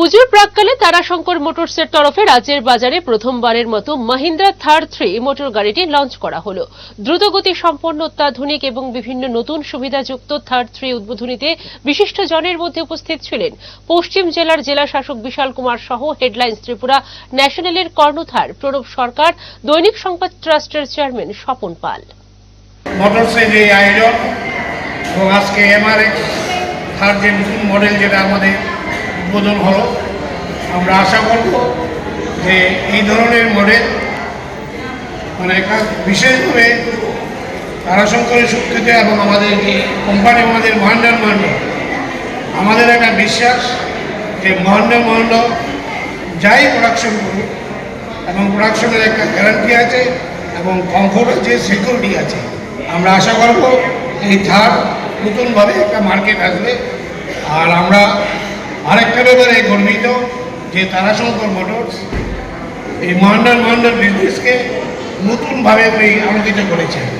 পুজোর প্রাককালে তারাশঙ্কর মোটরসের তরফে রাজ্যের বাজারে প্রথমবারের মতো মাহিন্দ্রা থার থ্রি মোটর গাড়িটি লঞ্চ করা হল। দ্রুতগতি সম্পন্ন, অত্যাধুনিক এবং বিভিন্ন নতুন সুবিধাযুক্ত থার থ্রি উদ্বোধনীতে বিশিষ্ট জনের মধ্যে উপস্থিত ছিলেন পশ্চিম জেলার জেলা শাসক বিশাল কুমার সহ হেডলাইন্স ত্রিপুরা ন্যাশনালের কর্ণধার প্রণব সরকার, দৈনিক সংবাদ ট্রাস্টের চেয়ারম্যান স্বপন পাল। আজকে থার্ড যে নতুন মডেল যেটা আমাদের উদ্বোধন হলো। আমরা আশা করব যে এই ধরনের মডেল মানে বিশেষভাবে তারাশঙ্করের শক্তিতে এবং আমাদের যে কোম্পানি আমাদের মহেন্দ্র মহেন্দ্র আমাদের একটা বিশ্বাস যে মহেন্দ্র মহেন্দ্র যাই প্রোডাকশন করুক এবং প্রোডাকশনের একটা গ্যারান্টি আছে এবং কমফোর্ট আছে সিকিউরিটি আছে, আমরা আশা করব এই থার নতুনভাবে একটা মার্কেট আসবে। আর আমরা আরেকটা ব্যাপারে গর্বিত যে তারাশঙ্কর মোটরস এই মহান্ডার মহান্ডার বিজনেসকে নতুনভাবে আলোকিত করেছে